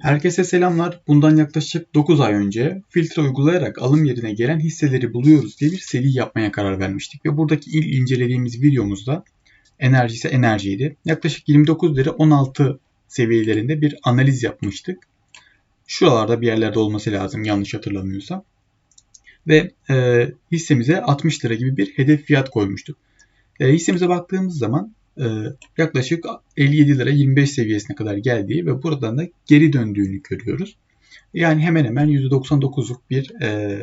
Herkese selamlar. Bundan yaklaşık 9 ay önce filtre uygulayarak alım yerine gelen hisseleri buluyoruz diye bir seri yapmaya karar vermiştik. Ve buradaki ilk incelediğimiz videomuzda enerji ise enerjiydi. Yaklaşık 29 lira 16 seviyelerinde bir analiz yapmıştık. Şuralarda bir yerlerde olması lazım yanlış hatırlamıyorsam. Ve e, hissemize 60 lira gibi bir hedef fiyat koymuştuk. E, hissemize baktığımız zaman yaklaşık 57 lira 25 seviyesine kadar geldiği ve buradan da geri döndüğünü görüyoruz. Yani hemen hemen %99'luk bir e,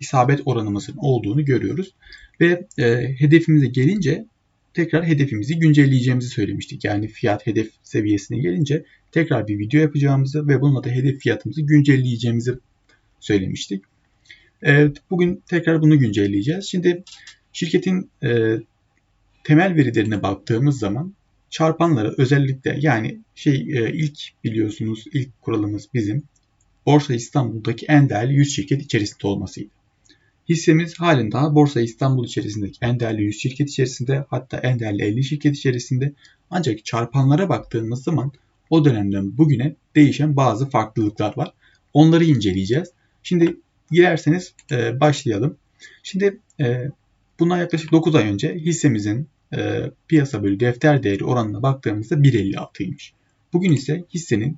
isabet oranımızın olduğunu görüyoruz. Ve e, hedefimize gelince tekrar hedefimizi güncelleyeceğimizi söylemiştik. Yani fiyat hedef seviyesine gelince tekrar bir video yapacağımızı ve bununla da hedef fiyatımızı güncelleyeceğimizi söylemiştik. Evet, bugün tekrar bunu güncelleyeceğiz. Şimdi şirketin e, temel verilerine baktığımız zaman çarpanları özellikle yani şey e, ilk biliyorsunuz ilk kuralımız bizim Borsa İstanbul'daki en değerli 100 şirket içerisinde olmasıydı. Hissemiz halen daha Borsa İstanbul içerisindeki en değerli 100 şirket içerisinde hatta en değerli 50 şirket içerisinde ancak çarpanlara baktığımız zaman o dönemden bugüne değişen bazı farklılıklar var. Onları inceleyeceğiz. Şimdi dilerseniz e, başlayalım. Şimdi e, bundan yaklaşık 9 ay önce hissemizin e, piyasa bölü defter değeri oranına baktığımızda 1.56'ymış. Bugün ise hissenin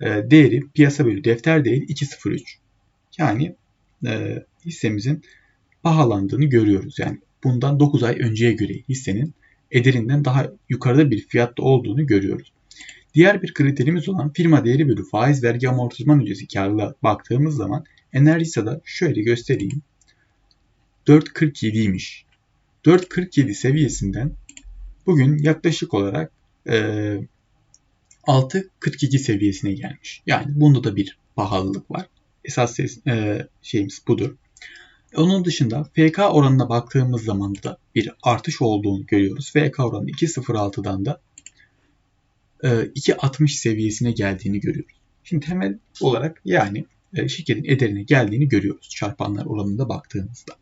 e, değeri piyasa bölü defter değeri 2.03. Yani e, hissemizin pahalandığını görüyoruz. Yani bundan 9 ay önceye göre hissenin ederinden daha yukarıda bir fiyatta olduğunu görüyoruz. Diğer bir kriterimiz olan firma değeri bölü faiz vergi amortizman öncesi karlılığa baktığımız zaman Enerjisa'da şöyle göstereyim. 4.47'ymiş. 4.47 seviyesinden bugün yaklaşık olarak e, 6.42 seviyesine gelmiş. Yani bunda da bir pahalılık var. Esas ses, e, şeyimiz budur. Onun dışında FK oranına baktığımız zaman da bir artış olduğunu görüyoruz. FK oranı 2.06'dan da e, 2.60 seviyesine geldiğini görüyoruz. Şimdi temel olarak yani e, şirketin ederine geldiğini görüyoruz çarpanlar oranında baktığımızda.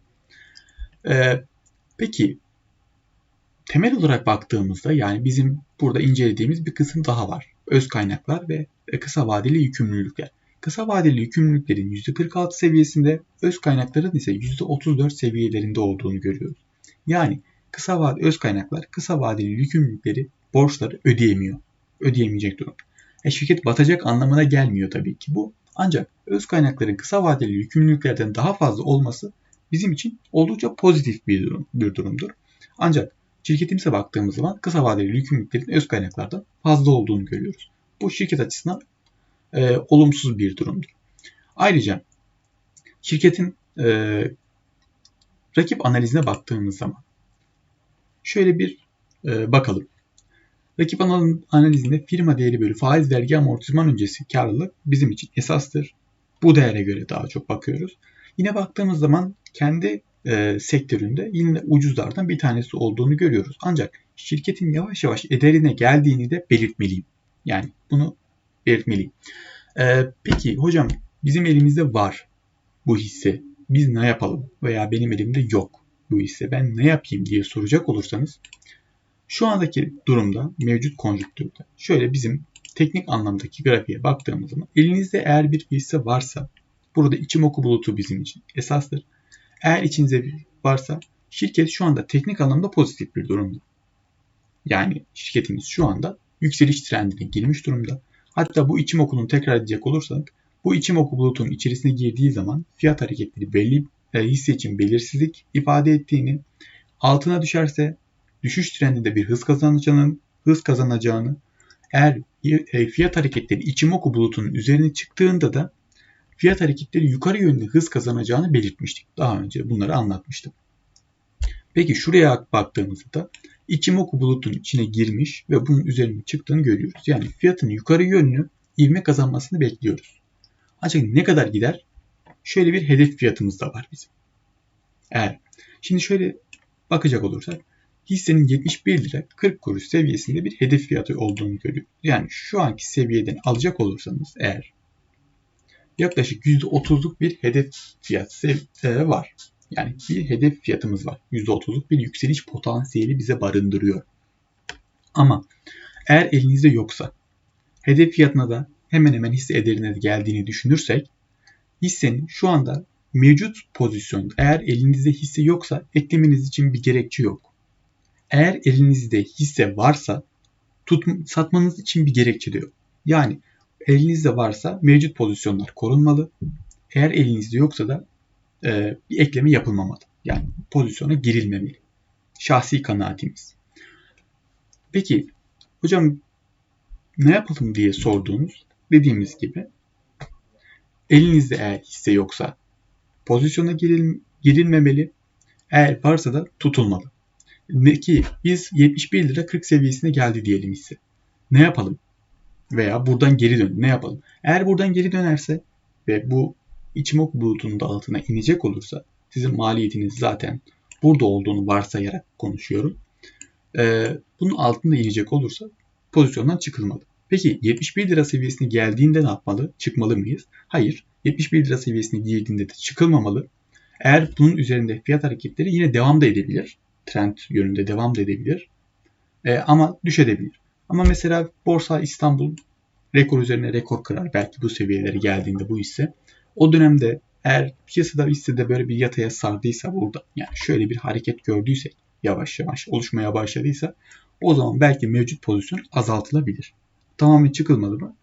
Peki temel olarak baktığımızda yani bizim burada incelediğimiz bir kısım daha var. Öz kaynaklar ve kısa vadeli yükümlülükler. Kısa vadeli yükümlülüklerin %46 seviyesinde, öz kaynakların ise %34 seviyelerinde olduğunu görüyoruz. Yani kısa vade öz kaynaklar kısa vadeli yükümlülükleri borçları ödeyemiyor. Ödeyemeyecek durum. E, şirket batacak anlamına gelmiyor tabii ki bu. Ancak öz kaynakların kısa vadeli yükümlülüklerden daha fazla olması bizim için oldukça pozitif bir, durum, bir durumdur. Ancak şirketimize baktığımız zaman kısa vadeli yükümlülüklerin öz kaynaklardan fazla olduğunu görüyoruz. Bu şirket açısından e, olumsuz bir durumdur. Ayrıca şirketin e, rakip analizine baktığımız zaman şöyle bir e, bakalım. Rakip analizinde firma değeri bölü faiz vergi amortizman öncesi karlılık bizim için esastır. Bu değere göre daha çok bakıyoruz. Yine baktığımız zaman kendi e, sektöründe yine ucuzlardan bir tanesi olduğunu görüyoruz. Ancak şirketin yavaş yavaş ederine geldiğini de belirtmeliyim. Yani bunu belirtmeliyim. E, peki hocam bizim elimizde var bu hisse. Biz ne yapalım? Veya benim elimde yok bu hisse. Ben ne yapayım diye soracak olursanız şu andaki durumda mevcut konjüktürde şöyle bizim teknik anlamdaki grafiğe baktığımız zaman elinizde eğer bir hisse varsa burada içim oku bulutu bizim için esastır. Eğer içinizde varsa şirket şu anda teknik anlamda pozitif bir durumda. Yani şirketimiz şu anda yükseliş trendine girmiş durumda. Hatta bu içim okulunu tekrar edecek olursak bu içim oku bulutunun içerisine girdiği zaman fiyat hareketleri belli e, hisse için belirsizlik ifade ettiğini, altına düşerse düşüş trendinde bir hız kazanacağını, hız kazanacağını, eğer e, fiyat hareketleri içim oku bulutunun üzerine çıktığında da fiyat hareketleri yukarı yönlü hız kazanacağını belirtmiştik. Daha önce bunları anlatmıştım. Peki şuraya baktığımızda da Ichimoku bulutun içine girmiş ve bunun üzerine çıktığını görüyoruz. Yani fiyatın yukarı yönlü ivme kazanmasını bekliyoruz. Ancak ne kadar gider? Şöyle bir hedef fiyatımız da var bizim. Eğer şimdi şöyle bakacak olursak hissenin 71 lira 40 kuruş seviyesinde bir hedef fiyatı olduğunu görüyoruz. Yani şu anki seviyeden alacak olursanız eğer yaklaşık %30'luk bir hedef fiyat var. Yani bir hedef fiyatımız var. %30'luk bir yükseliş potansiyeli bize barındırıyor. Ama eğer elinizde yoksa hedef fiyatına da hemen hemen hisse ederine geldiğini düşünürsek hissenin şu anda mevcut pozisyonda eğer elinizde hisse yoksa eklemeniz için bir gerekçe yok. Eğer elinizde hisse varsa tut, satmanız için bir gerekçe de yok. Yani elinizde varsa mevcut pozisyonlar korunmalı. Eğer elinizde yoksa da e, bir ekleme yapılmamalı. Yani pozisyona girilmemeli. Şahsi kanaatimiz. Peki hocam ne yapalım diye sorduğunuz dediğimiz gibi elinizde eğer hisse yoksa pozisyona giril, girilmemeli. Eğer varsa da tutulmalı. Ne ki biz 71 lira 40 seviyesine geldi diyelim hisse. Ne yapalım? Veya buradan geri dön. Ne yapalım? Eğer buradan geri dönerse ve bu içimok bulutunun altına inecek olursa sizin maliyetiniz zaten burada olduğunu varsayarak konuşuyorum. Ee, bunun altında inecek olursa pozisyondan çıkılmalı. Peki 71 lira seviyesine geldiğinde ne yapmalı? Çıkmalı mıyız? Hayır. 71 lira seviyesine girdiğinde de çıkılmamalı. Eğer bunun üzerinde fiyat hareketleri yine devam da edebilir. Trend yönünde devam da edebilir. E, ama düşebilir. Ama mesela Borsa İstanbul rekor üzerine rekor kırar. Belki bu seviyelere geldiğinde bu hisse. O dönemde eğer piyasada hissede böyle bir yataya sardıysa burada yani şöyle bir hareket gördüysek yavaş yavaş oluşmaya başladıysa o zaman belki mevcut pozisyon azaltılabilir. Tamamen çıkılmalı mı?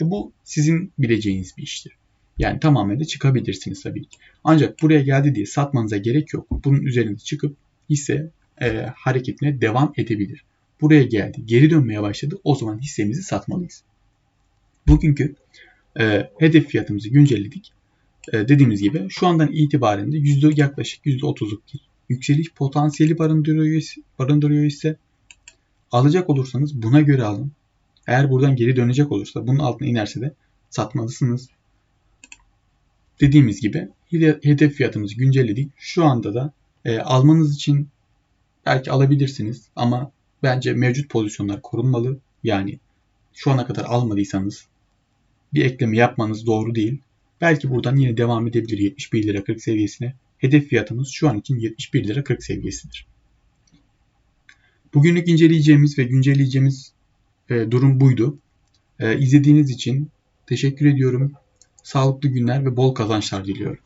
E bu sizin bileceğiniz bir iştir. Yani tamamen de çıkabilirsiniz tabii ki. Ancak buraya geldi diye satmanıza gerek yok. Bunun üzerinde çıkıp hisse e, hareketine devam edebilir. Buraya geldi, geri dönmeye başladı. O zaman hissemizi satmalıyız. Bugünkü e, hedef fiyatımızı güncelledik. E, dediğimiz gibi şu andan itibaren de yüzde yaklaşık %30'luk yükseliş potansiyeli barındırıyor, barındırıyor ise alacak olursanız buna göre alın. Eğer buradan geri dönecek olursa bunun altına inerse de satmalısınız. Dediğimiz gibi hedef fiyatımızı güncelledik. Şu anda da e, almanız için belki alabilirsiniz ama bence mevcut pozisyonlar korunmalı. Yani şu ana kadar almadıysanız bir ekleme yapmanız doğru değil. Belki buradan yine devam edebilir 71 lira 40 seviyesine. Hedef fiyatımız şu an için 71 lira 40 seviyesidir. Bugünlük inceleyeceğimiz ve güncelleyeceğimiz e, durum buydu. E, izlediğiniz için teşekkür ediyorum. Sağlıklı günler ve bol kazançlar diliyorum.